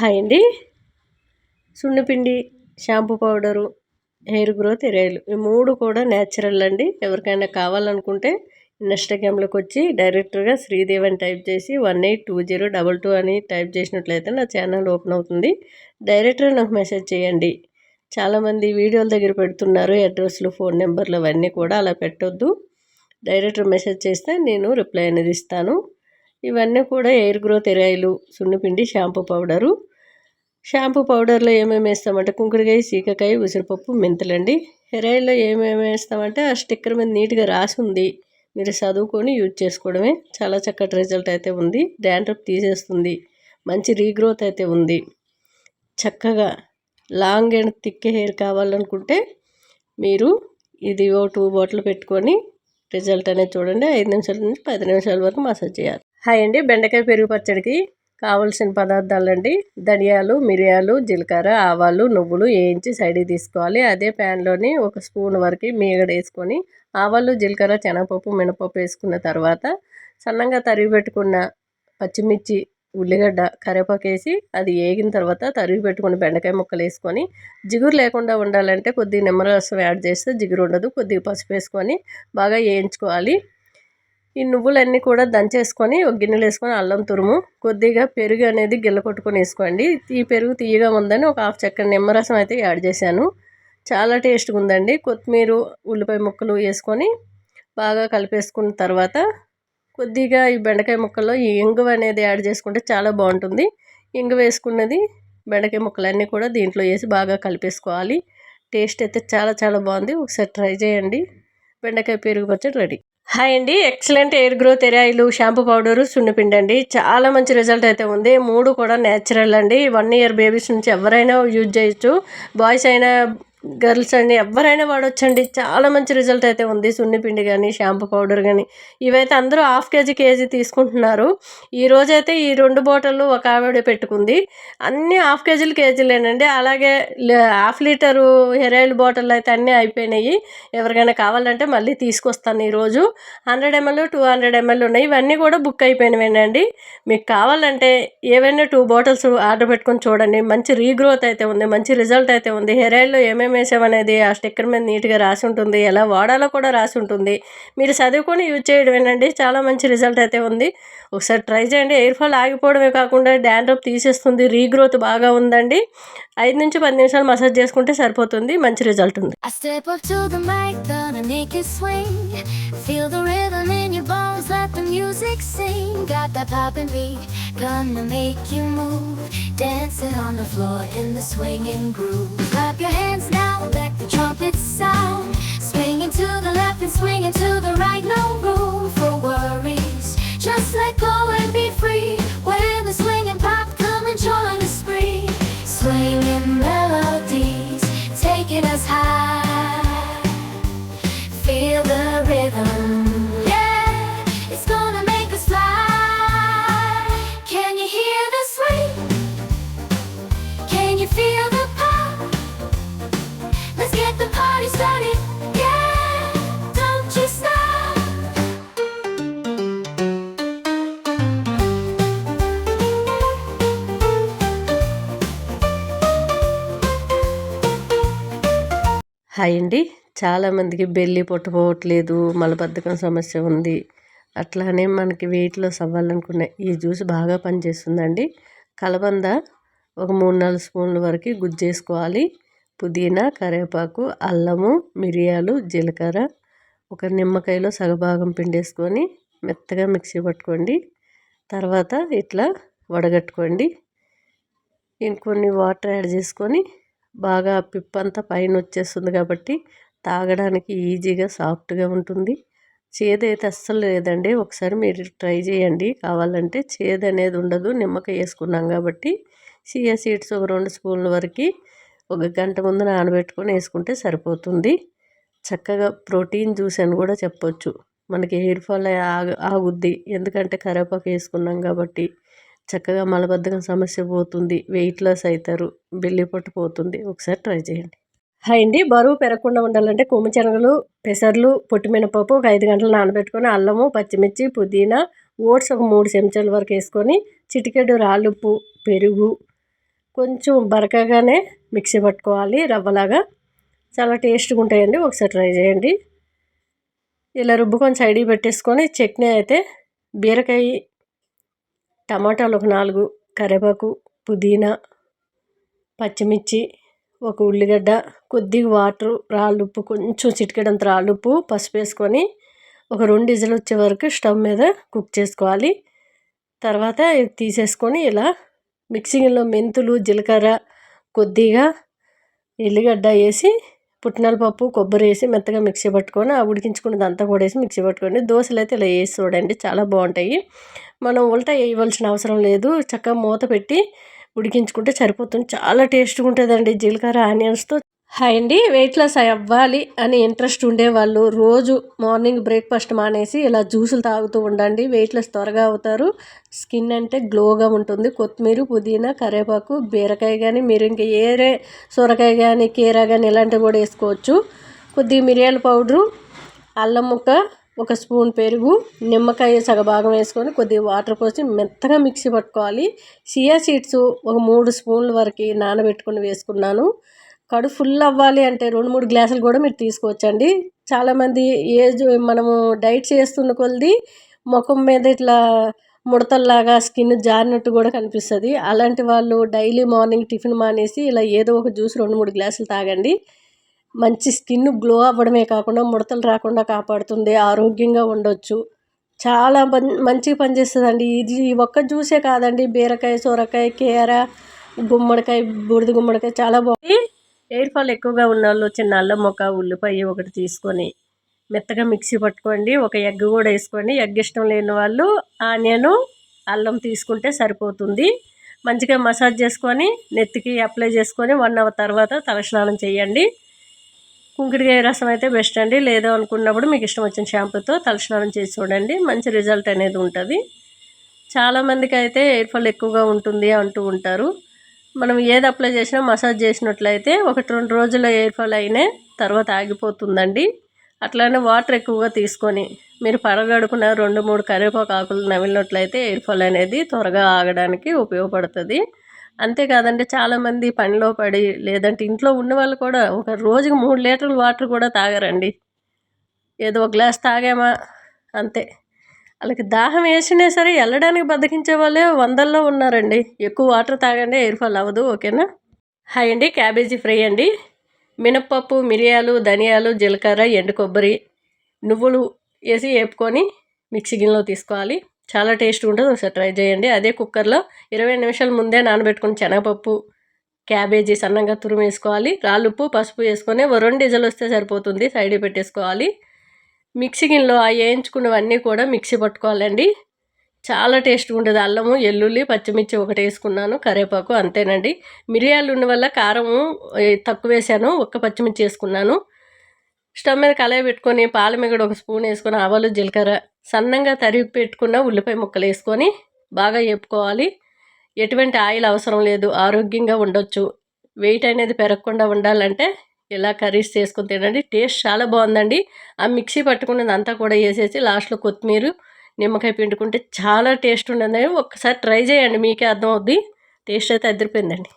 Hi అండి. సున్నిపిండి shampoo powder hair growth ఎరేలు ఈ మూడు కూడా న్యాచురల్ అండి. ఎవరికైనా కావాలనుకుంటే ఇన్స్టాగ్రామ్లోకి వచ్చి డైరెక్ట్గా శ్రీదేవి అని టైప్ చేసి one eight two zero double two అని టైప్ చేసినట్లయితే నా ఛానల్ ఓపెన్ అవుతుంది. డైరెక్ట్గా నాకు మెసేజ్ చేయండి. చాలామంది వీడియోల దగ్గర పెడుతున్నారు అడ్రస్లు ఫోన్ నెంబర్లు అవన్నీ కూడా అలా పెట్టొద్దు. డైరెక్ట్ మెసేజ్ చేస్తే నేను రిప్లై అనేది ఇస్తాను. ఇవన్నీ కూడా ఎయిర్ గ్రోత్ ఎరాయిలు సున్నిపిండి షాంపూ పౌడరు. షాంపూ పౌడర్లో ఏమేమి వేస్తామంటే కుంకుడుకాయ సీకకాయ ఉసిరిపప్పు మెంతులండి. హెరాయిల్లో ఏమేమి వేస్తామంటే ఆ స్టిక్కర్ మీద నీట్గా రాసి ఉంది. మీరు చదువుకొని యూజ్ చేసుకోవడమే. చాలా చక్కటి రిజల్ట్ అయితే ఉంది. డ్యాండ్రప్ తీసేస్తుంది. మంచి రీగ్రోత్ అయితే ఉంది. చక్కగా లాంగ్ అండ్ థిక్ హెయిర్ కావాలనుకుంటే మీరు ఇది ఓ టూ బాటిల్ పెట్టుకొని రిజల్ట్ అనేది చూడండి. ఐదు నిమిషాల నుంచి పది నిమిషాల వరకు మసాజ్ చేయాలి. హాయ్ అండి. బెండకాయ పెరుగు పచ్చడికి కావలసిన పదార్థాలండి. ధనియాలు మిరియాలు జీలకర్ర ఆవాలు నువ్వులు వేయించి సైడ్కి తీసుకోవాలి. అదే ప్యాన్లోని ఒక స్పూన్ వరకు మీగడ వేసుకొని ఆవాలు జీలకర్ర శనగపప్పు మినపప్పు వేసుకున్న తర్వాత సన్నంగా తరిగి పెట్టుకున్న పచ్చిమిర్చి ఉల్లిగడ్డ కరివేపాకు వేసి అది వేగిన తర్వాత తరిగి పెట్టుకుని బెండకాయ ముక్కలు వేసుకొని జిగురు లేకుండా ఉండాలంటే కొద్దిగా నిమ్మరసం యాడ్ చేస్తే జిగురు ఉండదు. కొద్దిగా పసుపు వేసుకొని బాగా వేయించుకోవాలి. ఈ నువ్వులన్నీ కూడా దంచేసుకొని ఒక గిన్నెలు వేసుకొని అల్లం తురుము కొద్దిగా పెరుగు అనేది గిల్ల కొట్టుకొని వేసుకోండి. ఈ పెరుగు తీయగా ఉందని ఒక హాఫ్ చక్కెర నిమ్మరసం అయితే యాడ్ చేశాను. చాలా టేస్ట్గా ఉందండి. కొత్తిమీర ఉల్లిపాయ ముక్కలు వేసుకొని బాగా కలిపేసుకున్న తర్వాత కొద్దిగా ఈ బెండకాయ ముక్కల్లో ఈ ఇంగువ అనేది యాడ్ చేసుకుంటే చాలా బాగుంటుంది. ఇంగు వేసుకున్నది బెండకాయ ముక్కలన్నీ కూడా దీంట్లో వేసి బాగా కలిపేసుకోవాలి. టేస్ట్ అయితే చాలా చాలా బాగుంది. ఒకసారి ట్రై చేయండి. బెండకాయ పెరుగు పచ్చడి రెడీ. హాయ్ అండి. ఎక్సలెంట్ ఎయిర్ గ్రోత్ ఎరాయిలు షాంపూ పౌడరు సున్నిపిండి అండి. చాలా మంచి రిజల్ట్ అయితే ఉంది. మూడు కూడా నేచురల్ అండి. వన్ ఇయర్ బేబీస్ నుంచి ఎవరైనా యూజ్ చేయొచ్చు. బాయ్స్ అయినా గర్ల్స్ అండి ఎవరైనా వాడొచ్చండి. చాలా మంచి రిజల్ట్ అయితే ఉంది. సున్నిపిండి కానీ షాంపూ పౌడర్ కానీ ఇవైతే అందరూ హాఫ్ కేజీ కేజీ తీసుకుంటున్నారు. ఈ రోజైతే ఈ రెండు బాటిళ్ళు ఒక ఆవిడ పెట్టుకుంది. అన్నీ హాఫ్ కేజీలు కేజీలేనండి. అలాగే half litre hair oil bottle అయితే అన్నీ అయిపోయినాయి. ఎవరికైనా కావాలంటే మళ్ళీ తీసుకొస్తాను ఈరోజు hundred ML two hundred ML ఉన్నాయి. ఇవన్నీ కూడా బుక్ అయిపోయినవేనండి. మీకు కావాలంటే ఏవైనా టూ బాటిల్స్ ఆర్డర్ పెట్టుకొని చూడండి. మంచి రీగ్రోత్ అయితే ఉంది. మంచి రిజల్ట్ అయితే ఉంది. హెయిర్ ఆయిల్లో ఏమేమి ఏమేమి అనేది ఆ స్టిక్కర్ మీద నీట్గా రాసి ఉంటుంది. ఎలా వాడాలో కూడా రాసి ఉంటుంది. మీరు చదువుకొని యూజ్ చేయడమేనండి చాలా మంచి రిజల్ట్ అయితే ఉంది. ఒకసారి ట్రై చేయండి. ఎయిర్ ఫాల్ ఆగిపోవడమే కాకుండా డాండ్రప్ తీసేస్తుంది. రీగ్రోత్ బాగా ఉందండి. ఐదు నుంచి పది నిమిషాలు మసాజ్ చేసుకుంటే సరిపోతుంది. మంచి రిజల్ట్ ఉంది. Gonna make you move. Dancing on the floor in the swinging groove. Clap your hands now. Let the trumpets sound. Swinging to the left and swinging to the right, no room for worries. Just let go and be free. When the swinging hi అండి చాలామందికి belly పుట్టపోవట్లేదు మలబద్ధకం సమస్య ఉంది. అట్లానే మనకి weight loss అవ్వాలనుకున్న ఈ juice బాగా పనిచేస్తుందండి. కలబంద ఒక మూడు నాలుగు స్పూన్ల వరకు గుజ్జేసుకోవాలి. పుదీనా కరివేపాకు అల్లము మిరియాలు జీలకర్ర ఒక నిమ్మకాయలో సగభాగం పిండేసుకొని మెత్తగా మిక్సీ పట్టుకోండి. తర్వాత ఇట్లా వడగట్టుకోండి. ఇంకొన్ని వాటర్ యాడ్ చేసుకొని బాగా పిప్పంతా పైన వచ్చేస్తుంది కాబట్టి తాగడానికి ఈజీగా సాఫ్ట్గా ఉంటుంది. చేదు అస్సలు లేదండి. ఒకసారి మీరు ట్రై చేయండి. కావాలంటే చేదు అనేది ఉండదు. నిమ్మకాయ వేసుకున్నాం కాబట్టి సియా సీడ్స్ ఒక రెండు స్పూన్ల వరకు ఒక గంట ముందు నానబెట్టుకొని వేసుకుంటే సరిపోతుంది. చక్కగా ప్రోటీన్ జ్యూస్ అని కూడా చెప్పొచ్చు. మనకి హెయిర్ ఫాల్ ఆగుద్ది. ఎందుకంటే కరివేపాకు వేసుకున్నాం కాబట్టి చక్కగా మలబద్ధకం సమస్య పోతుంది. వెయిట్ లాస్ అవుతారు బెల్లి పొట్టు పోతుంది. ఒకసారి ట్రై చేయండి. హాయ్ అండి. బరువు పెరగకుండా ఉండాలంటే కొమ్మిశనగలు పెసర్లు పొట్టిమినపప్పు ఒక ఐదు గంటలు నానబెట్టుకొని అల్లము పచ్చిమిర్చి పుదీనా ఓట్స్ ఒక మూడు చెంచాల వరకు వేసుకొని చిటికెడు రాళ్ళుప్పు పెరుగు కొంచెం బరకగానే మిక్సీ పట్టుకోవాలి. రవ్వలాగా చాలా టేస్ట్గా ఉంటాయండి. ఒకసారి ట్రై చేయండి. ఇలా రుబ్బుకొని సైడ్కి పెట్టేసుకొని చట్నీ అయితే బీరకాయ టమాటాలు ఒక నాలుగు కరివేపాకు పుదీనా పచ్చిమిర్చి ఒక ఉల్లిగడ్డ కొద్దిగా వాటర్ రాళ్ళు ఉప్పు కొంచెం చిటికెడంత రాళ్ళు ఉప్పు పసుపు వేసుకొని ఒక రెండు విజిల్ వచ్చే వరకు స్టవ్ మీద కుక్ చేసుకోవాలి. తర్వాత తీసేసుకొని ఇలా మిక్సింగ్లో మెంతులు జీలకర్ర కొద్దిగా ఎల్లిగడ్డ వేసి పుట్నాల పప్పు కొబ్బరి వేసి మెత్తగా మిక్సీ పట్టుకొని ఆ ఉడికించుకున్నది అంతా కూడా వేసి మిక్సీ పట్టుకోండి దోశలు అయితే ఇలా వేసి చూడండి చాలా బాగుంటాయి. మనం ఉల్టా వేయవలసిన అవసరం లేదు. చక్కగా మూత పెట్టి ఉడికించుకుంటే సరిపోతుంది. చాలా టేస్ట్గా ఉంటుందండి జీలకర్ర ఆనియన్స్తో. హాయ్ అండి వెయిట్ లాస్ అవ్వాలి అని ఇంట్రెస్ట్ ఉండేవాళ్ళు రోజు మార్నింగ్ బ్రేక్ఫాస్ట్ మానేసి ఇలా జ్యూసులు తాగుతూ ఉండండి వెయిట్ లాస్ త్వరగా అవుతారు. స్కిన్ అంటే గ్లోగా ఉంటుంది. కొత్తిమీర పుదీనా కరివేపాకు బీరకాయ కానీ మీరు ఇంకా ఏరే సొరకాయ కానీ కీరా కానీ ఇలాంటివి కూడా వేసుకోవచ్చు. కొద్దిగా మిరియాల పౌడరు అల్లం ముక్క ఒక స్పూన్ పెరుగు నిమ్మకాయ సగభాగం వేసుకొని కొద్దిగా వాటర్ పోసి మెత్తగా మిక్సీ పట్టుకోవాలి. సియా సీడ్స్ ఒక మూడు స్పూన్ల వరకు నానబెట్టుకొని వేసుకున్నాను. కడు ఫుల్ అవ్వాలి అంటే రెండు మూడు గ్లాసులు కూడా మీరు తీసుకోవచ్చండి. చాలామంది ఏజ్ మనము డైట్ చేస్తున్న కొలది ముఖం మీద ఇట్లా ముడతల్లాగా స్కిన్ జారినట్టు కూడా కనిపిస్తుంది. అలాంటి వాళ్ళు డైలీ మార్నింగ్ టిఫిన్ మానేసి ఇలా ఏదో ఒక జ్యూస్ రెండు మూడు గ్లాసులు తాగండి. మంచి స్కిన్ గ్లో అవ్వడమే కాకుండా ముడతలు రాకుండా కాపాడుతుంది ఆరోగ్యంగా ఉండొచ్చు. చాలా మంచిగా పనిచేస్తుందండి. ఇది ఒక్క జ్యూసే కాదండి బీరకాయ సొరకాయ కీర గుమ్మడికాయ బూడిద గుమ్మడికాయ చాలా బాగుంది ఎయిర్ ఫాల్ ఎక్కువగా ఉన్న వాళ్ళు చిన్న అల్లం ఒక ఉల్లిపాయ ఒకటి తీసుకొని మెత్తగా మిక్సీ పట్టుకోండి. ఒక ఎగ్ కూడా వేసుకోండి. ఎగ్ ఇష్టం లేని వాళ్ళు ఆనియన్ అల్లం తీసుకుంటే సరిపోతుంది. మంచిగా మసాజ్ చేసుకొని నెత్తికి అప్లై చేసుకొని వన్ అవర్ తర్వాత తలస్నానం చేయండి. కుంకుడికాయ రసం అయితే బెస్ట్ అండి. లేదో అనుకున్నప్పుడు మీకు ఇష్టం వచ్చిన షాంపూతో తలస్నానం చేసి చూడండి. మంచి రిజల్ట్ అనేది ఉంటుంది. చాలామందికి అయితే ఎయిర్ ఫాల్ ఎక్కువగా ఉంటుంది అంటూ ఉంటారు. మనం ఏది అప్లై చేసినా మసాజ్ చేసినట్లయితే ఒకటి రెండు రోజుల ఎయిర్ఫాల్ అయినా తర్వాత ఆగిపోతుందండి. అట్లానే వాటర్ ఎక్కువగా తీసుకొని మీరు పడగడుకున్న రెండు మూడు కరివేపాకు ఆకులు నమిలినట్లయితే హెయిర్ ఫాల్ అనేది త్వరగా ఆగడానికి ఉపయోగపడుతుంది. అంతేకాదండి చాలామంది పనిలో పడి లేదంటే ఇంట్లో ఉన్న వాళ్ళు కూడా ఒక రోజుకి మూడు లీటర్ల వాటర్ కూడా తాగరండి. ఏదో ఒక గ్లాస్ తాగామా? అంతే. వాళ్ళకి దాహం వేసినా సరే వెళ్ళడానికి బద్దకించే వాళ్ళే వందల్లో ఉన్నారండి. ఎక్కువ వాటర్ తాగండి ఎయిర్ ఫాల్ అవ్వదు ఓకేనా? హాయ్ అండి క్యాబేజీ ఫ్రై అండి. మినప్పప్పు మిరియాలు ధనియాలు జీలకర్ర ఎండు కొబ్బరి నువ్వులు వేసి వేపుకొని మిక్సీ గిన్నెలో తీసుకోవాలి. చాలా టేస్ట్ ఉంటుంది ఒకసారి ట్రై చేయండి. అదే కుక్కర్లో ఇరవై నిమిషాల ముందే నానబెట్టుకుని శనగపప్పు క్యాబేజీ సన్నంగా తురుము వేసుకోవాలి. రాళ్ళుప్పు పసుపు వేసుకొని రెండు డీజల్ వస్తే సరిపోతుంది సైడ్ పెట్టేసుకోవాలి. మిక్సీ గిన్నెలో ఆ వేయించుకున్నవన్నీ కూడా మిక్సీ పట్టుకోవాలండి. చాలా టేస్ట్గా ఉంటుంది అల్లము ఎల్లుల్లి పచ్చిమిర్చి ఒకటి వేసుకున్నాను కరివేపాకు అంతేనండి. మిరియాలు ఉన్న వల్ల కారము తక్కువ వేసాను ఒక్క పచ్చిమిర్చి వేసుకున్నాను. స్టవ్ మీద కళాయి పెట్టుకొని పాల మిగడ ఒక స్పూన్ వేసుకొని ఆవాలు జీలకర్ర సన్నంగా తరిగి పెట్టుకున్న ఉల్లిపాయ ముక్కలు వేసుకొని బాగా వేపుకోవాలి. ఎటువంటి ఆయిల్ అవసరం లేదు. ఆరోగ్యంగా ఉండొచ్చు. వెయిట్ అనేది పెరగకుండా ఉండాలంటే ఇలా కర్రీస్ చేసుకుని తినండి. టేస్ట్ చాలా బాగుందండి. ఆ మిక్సీ పట్టుకున్నది అంతా కూడా వేసేసి లాస్ట్లో కొత్తిమీర నిమ్మకాయ పిండుకుంటే చాలా టేస్ట్ ఉండదండి ఒక్కసారి ట్రై చేయండి మీకే అర్థం అవుద్ది టేస్ట్ అయితే అదిరిపోయిందండి.